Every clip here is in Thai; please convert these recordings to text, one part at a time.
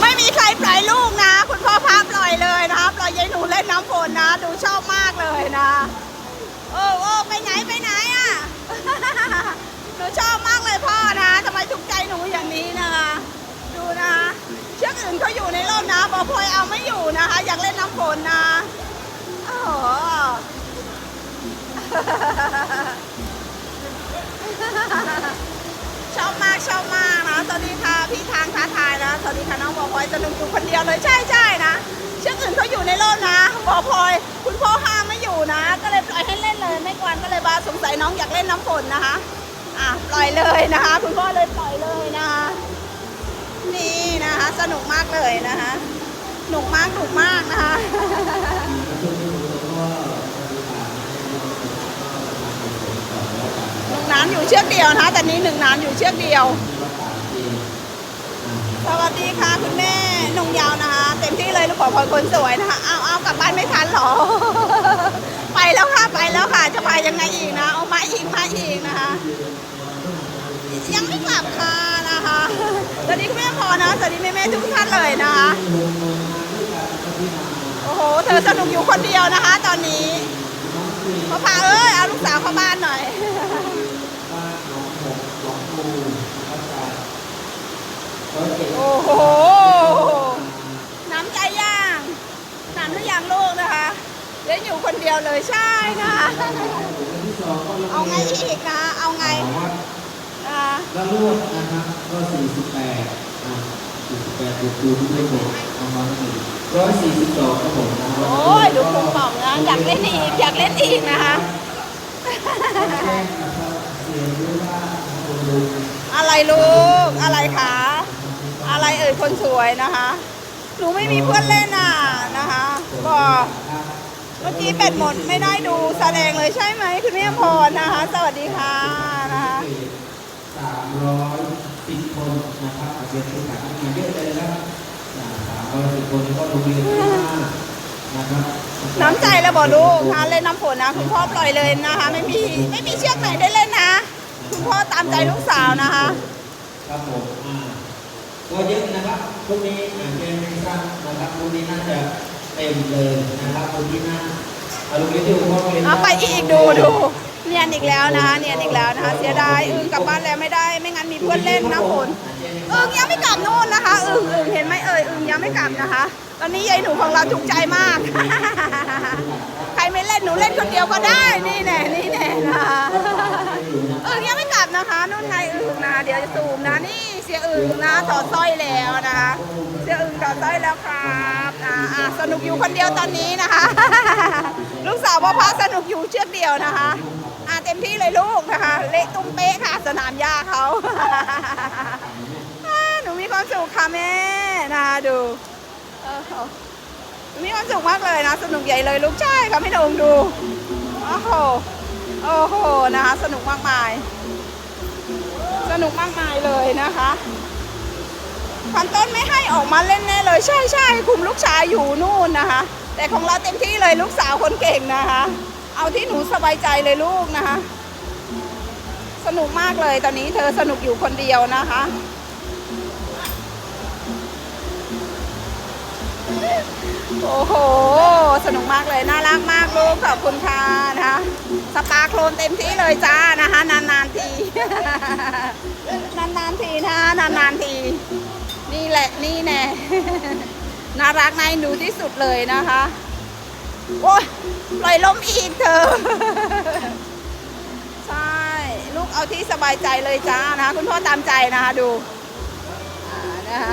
ไม่มีใครปล่อยลูกนะ คุณพ่อพาปล่อยเลยนะคะปล่อยยายหนูเล่นน้ำฝนนะ ดูชอบมากเลยนะ โอ้โอ้ไปไหนไปไหนอะหนูชอบมากเลยพ่อนะทำไมถูกใจหนูอย่างนี้นะคะ ดูนะเชือกอื่นเขาอยู่ในร่มนะบอพลอยเอาไม่อยู่นะคะ อยากเล่นน้ำฝนนะโอ้โหชอบมากชอบมาก วัสดีค่ะพี่ทางท้าทายนะสวัสดีค่ะน้องบอพลอยสนุกอยู่คนเดียวเลยใช่ใช่นะเชือกอื่นเขาอยู่ในร่มนะบอพลอย คุณพ่อห้ามไม่อยู่นะ ก็เลยปล่อยให้เล่นเลยไม่กวนก็เลยบาสงสัยน้องอยากเล่นน้ำฝนนะคะอะปล่อยเลยนะคะ คุณพ่อเลยปล่อยเลยนะคะนี่นะคะ สนุกมากเลยนะคะหนุกมากหนุกมากนะคะหนึ่งน้ำอยู่เชือกเดียวนะคะตอนนี้หนึ่งน้ำอยู่เชือกเดียว สวัสดีค่ะคุณแม่นงยาวนะคะ เต็มที่เลยลูกขอพลอยคนสวยนะคะเอาเอากลับบ้านไม่ทันหรอ ไปแล้วค่ะไปแล้วค่ะ จะไปยังไงอีกนะ เอามาอีกมาอีกนะคะ ยังไม่กลับค่ะนะคะสวัสดีคุณแม่พอนะสวัสดีแม่แม่ทุกท่านเลยนะคะโอ้โหเธอสนุกอยู่คนเดียวนะคะ ตอนนี้พ่อพาเอ้ยเอาลูกสาวเข้าบ้านหน่อย โอ้โห น้ำใจย่างน้ำหรือยังลูกนะคะเล่นอยู่คนเดียวเลยใช่นะคะ เอาไงอีกนะ เอาไงอ่าแล้วรวดนะครับก็48อ่า48บวกคูณด้วยบวกประมาณหนึ่งร้อยสี่สิบสองครับผมนะครัโอ้ยดูคุงบอกนะอยากเล่นอีกอยากเล่นอีกนะคะแจ้งนะครับเสียงด้วยว่าคนดูอะไรลูก อะไรคะ อะไรเอ่ยคนสวยนะคะ หนูไม่มีเพื่อนเล่นอะนะคะบอกเมื่อกี้แบตหมดไม่ได้ดูแสดงเลยใช่ไหมคุณแม่พรนะคะ สวัสดีค่ะนะคะสามร้อยสิบคนนะครับอาเซียนที่ขาดมาเยอะเลยนะครับสามร้อยสิบคนก็โรงเรียนที่ห้านะครับน้ำใจแล้วบอกลูกนะเล่นน้ำฝนนะ คุณพ่อปล่อยเลยนะคะ ไม่มีไม่มีเชือกไหนได้เล่นนะ คุณพ่อตามใจลูกสาวนะคะ ครับผมอ่า ก็เยอะนะครับพรุ่งนี้อาจจะไม่ทราบนะครับพรุ่งนี้น่าจะเต็มเลยนะครับพรุ่งนี้น่าเอาโรงเรียนที่ผมพ่อเรียเอาไปอีกดูดูเนียนอีกแล้วนะคะเนียนอีกแล้วนะคะเสียดายอึงกลับบ้านแล้วไม่ ดเอือนเล่นน้ำฝนอึงยังไม่กลับนู่นนะคะอึงอึงเห็นไหมเอ่ยอึงยังไม่กลับนะคะ ตอนนี้ยายหนูของเราถูกใจมาก ใครไม่เล่นหนูเล่นคนเดียวก็ได้นี่แน่นี่แน่นะคะอึงยังไม่กลับนะคะนู่นไงอึงนะเดี๋ยวจะซูมนะนี่เสียอึงนะถอดสร้อยแล้วนะคะเสียอึงถอดสร้อยแล้วครับอ่าอ่าสนุกอยู่คนเดียวตอนนี้นะคะ ลูกสาวพ่อพระสนุกอยู่เชือกเดียวนะคะ อ่าเต็มที่เลยลูกนะคะ เละตุ้มเป๊ะค่ะ สนามหญ้าเขาหนูมีความสุขค่ะแม่นะคะดูหนูมีความสุขมากเลยนะ สนุกใหญ่เลยลูกใช่ค่ะพี่โดงดูโอ้โหโอ้โหนะคะ สนุกมากมาย สนุกมากมายเลยนะคะพันต้นไม่ให้ออกมาเล่นแน่เลย ใช่ใช่คุมลูกชายอยู่นู่นนะคะ แต่ของเราเต็มที่เลยลูกสาวคนเก่งนะคะ เอาที่หนูสบายใจเลยลูกนะคะ สนุกมากเลยตอนนี้เธอสนุกอยู่คนเดียวนะคะโอ้โห สนุกมากเลย น่ารักมากลูก ขอบคุณค่ะนะคะ สปาโคลนเต็มที่เลยจ้านะคะ นานๆที นานๆทีนะนานๆที นี่แหละ นี่แน่ น่ารักนายหนูที่สุดเลยนะคะ โอ้ย ปล่อยลมอีกเธอ ใช่ ลูกเอาที่สบายใจเลยจ้านะคะคุณพ่อตามใจนะคะดูนะคะ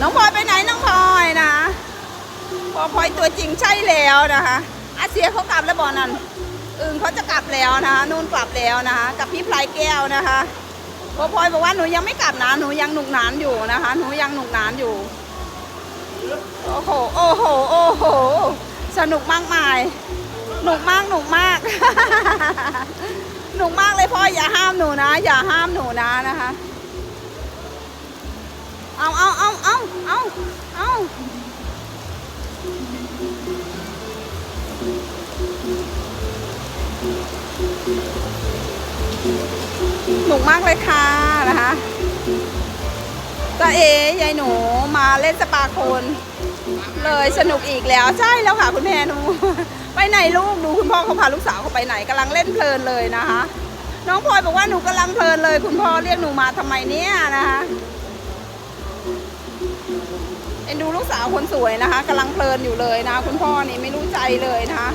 น้องพลอยไปไหนน้องพลอยนะพอพลอยตัวจริงใช่แล้วนะคะอาเซียเขากลับแล้วบอนั่นอึงเขาจะกลับแล้วนะคะนู่นกลับแล้วนะคะกับพี่พลายแก้วนะคะพอพลอยบอกว่าหนูยังไม่กลับนะหนูยังหนุกหนานอยู่นะคะ หนูยังหนุกหนานอยู่ โอ้โห โอ้โห โอ้โห สนุกมากมาย หนุกมาก หนุกมาก หนุกมากเลยพ่อ อย่าห้ามหนูนะ อย่าห้ามหนูนะนะคะ เอาเอาเอาเอาเอาเอาหนุกมากเลยค่ะนะคะ ตาเอยายหนูมาเล่นสปาโคน เลยสนุกอีกแล้วใช่แล้วค่ะคุณแม่หนู ไปไหนลูกดูคุณพ่อเขาพาลูกสาวเขาไปไหนกำลังเล่นเพลินเลยนะคะ น้องพลอยบอกว่าหนูกำลังเพลินเลย คุณพ่อเรียกหนูมาทำไมเนี่ยนะคะเอ็นดูลูกสาวคนสวยนะคะกำลังเพลินอยู่เลยนะ คุณพ่อนี่ไม่รู้ใจเลยนะคะ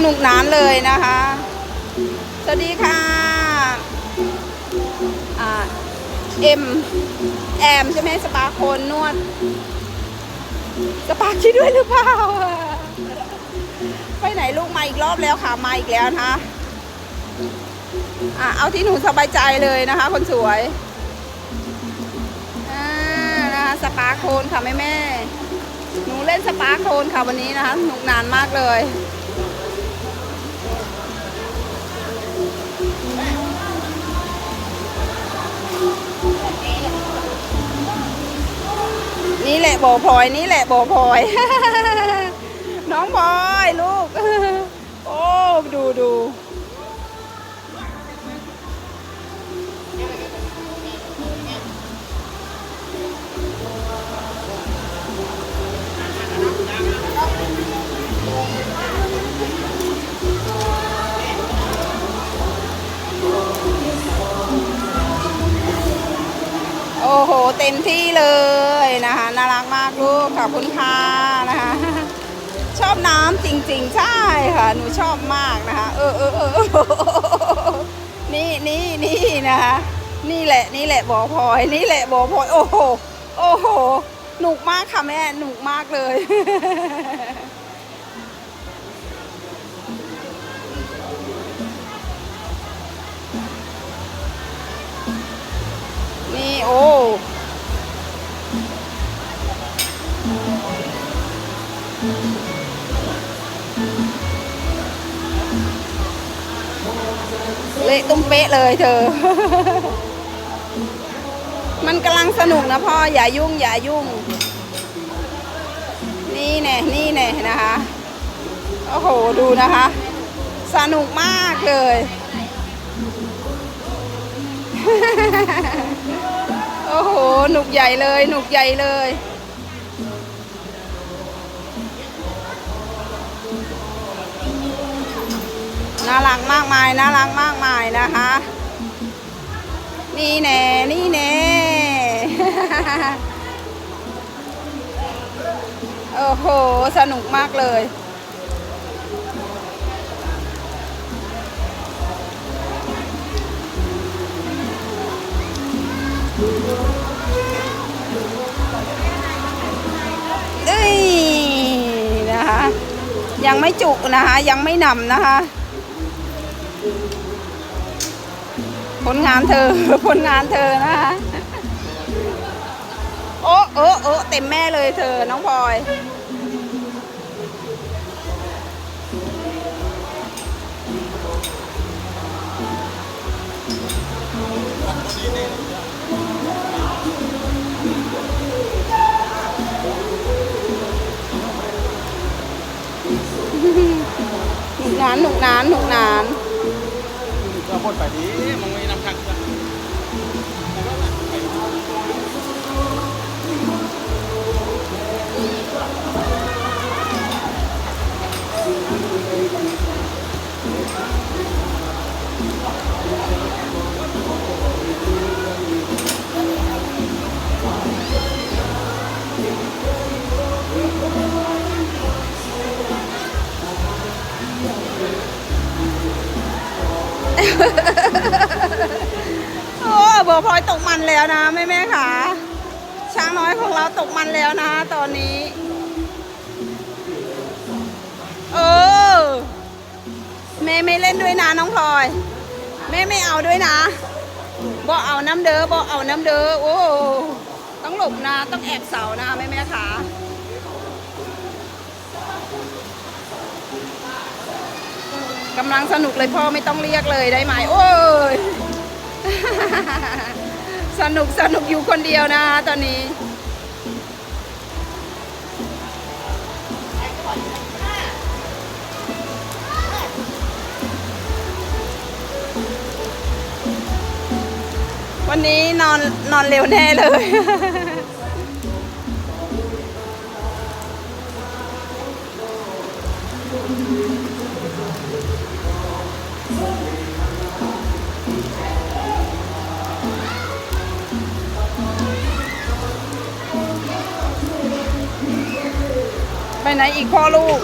หนุกหนานเลยนะคะ สวัสดีค่ะอ่าเอ็มแอมใช่ไหมสปาโคนนวด สปาคิดด้วยหรือเปล่า ไปไหนลูกมาอีกรอบแล้วค่ะ มาอีกแล้วนะคะอ่าเอาที่หนูสบายใจเลยนะคะ คนสวยอ่านะคะสปาโคนค่ะแม่แม่หนูเล่นสปาโคนค่ะวันนี้นะคะหนุกนานมากเลย นี่แหละโบพลอยนี่แหละโบพลอย น้องพลอยลูก โอ้ดูดูโอ้โห เต็มที่เลย อบคุณค่ะนะคะชอบน้ำจริง ๆ ใช่ค่ะ หนูชอบมากนะคะเออเออเออเออนี่นี่นี่นะคะ นี่แหละนี่แหละบ่อพลอย นี่แหละบ่อพลอย โอ้โห โอ้โหหนุกมากค่ะแม่หนุกมากเลย ป๊ะเลยเธอ มันกำลังสนุกนะพ่อ อย่ายุ่ง อย่ายุ่ง นี่แน่นี่แน่นะคะ โอ้โห ดูนะคะ สนุกมากเลย โอ้โห หนุกใหญ่เลย หนุกใหญ่เลย น่ารักมากมายน่ารักมากมายนะคะ นี่แน่นี่แน่โอ้โห สนุกมากเลยเอ้ยนะคะ ยังไม่จุกนะคะ ยังไม่นำนะคะ ผลงานเธอ ผลงานเธอนะคะ โอ้โอ้โอ้เต็มแม่เลยเธอ น้องพลอย หนุกนานหนุกนานหนุกนาน ก็พ่นไปดิมึงไม่ โอ้บัวพลอยตกมันแล้วนะแม่แม่ค่ะ ช้างน้อยของเราตกมันแล้วนะ ตอนนี้ เออแม่ไม่เล่นด้วยนะน้องพลอย แม่ไม่เอาด้วยนะบอเอาน้ำเด้อบอเอาน้ำเด้อโอ้ต้องหลบนะ ต้องแอบเสานะแม่แม่ค่ะ กำลังสนุกเลยพ่อไม่ต้องเรียกเลยได้ไหมโอ้ย สนุกสนุกอยู่คนเดียวนะตอนนี้วันนี้นอนนอนเร็วแน่เลย ไปไหนอีกพ่อลูก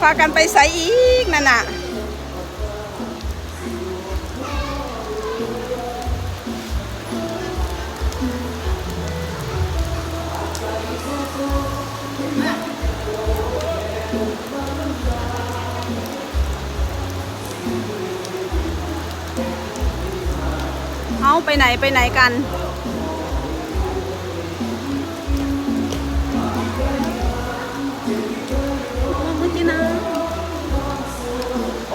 พากันไปใส่อีกนั่นน่ะเอาไปไหนไปไหนกัน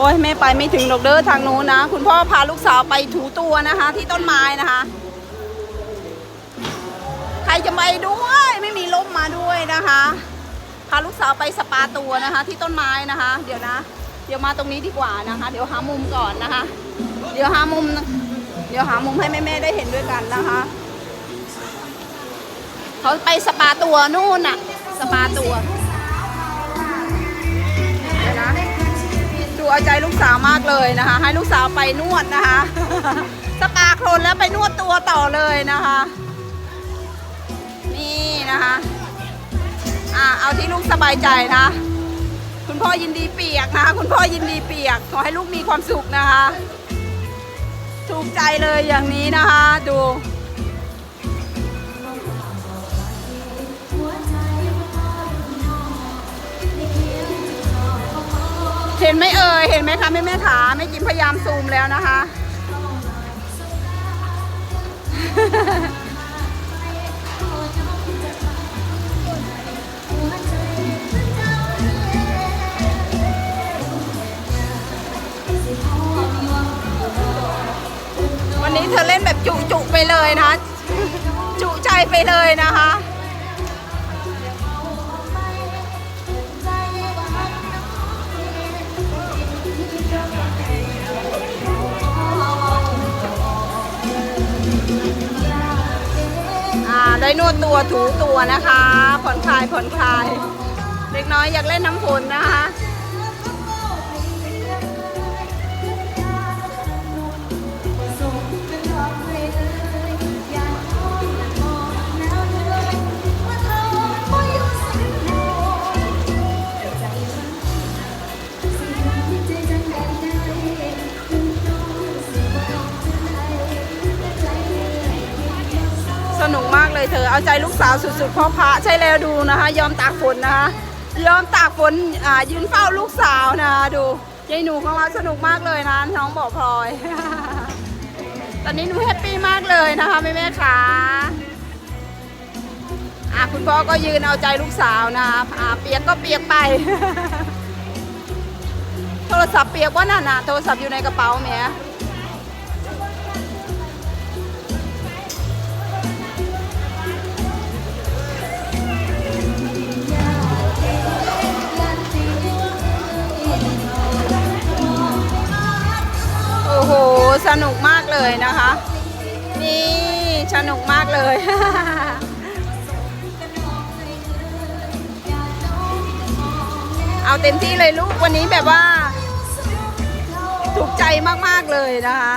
อ้ยแม่ไปไม่ถึงดอกเด้อทางนู้นนะ คุณพ่อพาลูกสาวไปถูตัวนะคะ ที่ต้นไม้นะคะ ใครจะไปด้วยไม่มีล่มมาด้วยนะคะพาลูกสาวไปสปาตัวนะคะ ที่ต้นไม้นะคะ เดี๋ยวนะ เดี๋ยวมาตรงนี้ดีกว่านะคะ เดี๋ยวหามุมก่อนนะคะ เดี๋ยวหามุม เดี๋ยวหามุมให้แม่ๆได้เห็นด้วยกันนะคะเขาไปสปาตัวนู่นน่ะ สปาตัว อใจลูกสาวมากเลยนะคะ ให้ลูกสาวไปนวดนะคะ สปาโคลนแล้วไปนวดตัวต่อเลยนะคะ นี่นะคะอ่าเอาที่ลูกสบายใจนะ คุณพ่อยินดีเปียกนะคะ คุณพ่อยินดีเปียก ขอให้ลูกมีความสุขนะคะ ถูกใจเลยอย่างนี้นะคะ ดู เห็นไหมเอ่ยเห็นไหมคะแม่แม่ขาแม่จิมพยายามซูมแล้วนะคะ วันนี้เธอเล่นแบบจุจุไปเลยนะ จุใจไปเลยนะคะ ได้นวดตัวถูตัวนะคะ ผ่อนคลายผ่อนคลาย เด็กน้อยอยากเล่นน้ำฝนนะคะ มากเลยเธอเอาใจลูกสาวสุดๆพ่อพระใช่แล้วดูนะคะ ยอมตากฝนนะคะยอมตากฝนอ่ายืนเฝ้าลูกสาวนะดูยายหนูของเราสนุกมากเลยนะน้องบอกพลอย ตอนนี้หนูแฮปปี้มากเลยนะคะแม่แม่ขาอะคุณพ่อก็ยืนเอาใจลูกสาวนะอ่าเปียกก็เปียกไป โทรศัพท์เปียกว่านั่นน่ะโทรศัพท์อยู่ในกระเป๋าเมีย สนุกมากเลยนะคะ นี่สนุกมากเลย เอาเต็มที่เลยลูกวันนี้แบบว่า ถูกใจมากๆเลยนะคะ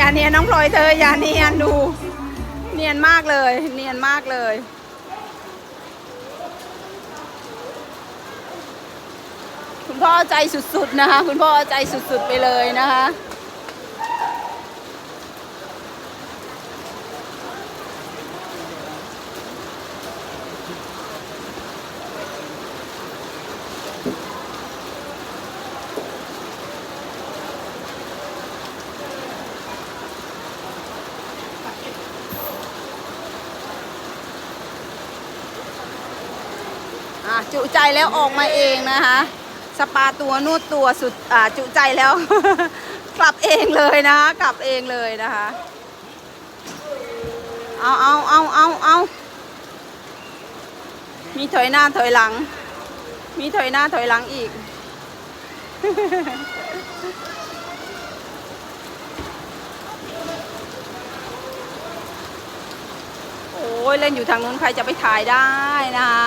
อย่าเนียนน้องพลอยเธออย่าเนียนดู เนียนมากเลย เนียนมากเลยคุณพ่อใจสุดๆนะคะ คุณพ่อใจสุดๆไปเลยนะคะ จุใจแล้วออกมาเองนะคะ สปาตัวนวดตัวสุดจุใจแล้ว กลับเองเลยนะคะ กลับเองเลยนะคะ เอาเอาเอาเอาเอามีถอยหน้าถอยหลัง มีถอยหน้าถอยหลังอีก โอ้ยเล่นอยู่ทางนู้นใครจะไปถ่ายได้นะคะ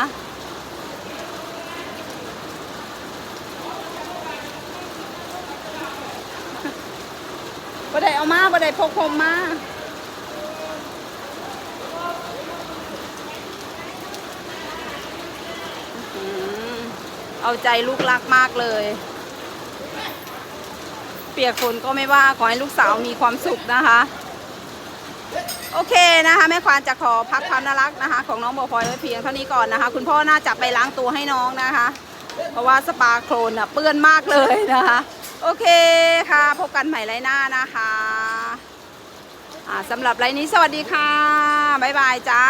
บ่ได้เอามาบ่ได้พกผมมาเอาใจลูกรักมากเลย เปียกฝนก็ไม่ว่า ขอให้ลูกสาวมีความสุขนะคะ โอเคนะคะแม่ควานจะขอพักความน่ารักนะคะ ของน้องบอพลอยไว้เพียงเท่านี้ก่อนนะคะ คุณพ่อน่าจะไปล้างตัวให้น้องนะคะ เพราะว่าสปาโครนอะเปื้อนมากเลยนะคะ โอเคค่ะ พบกันใหม่ไรหน้านะคะอ่าสำหรับไรนี้สวัสดีค่ะ บ๊ายบายจ้า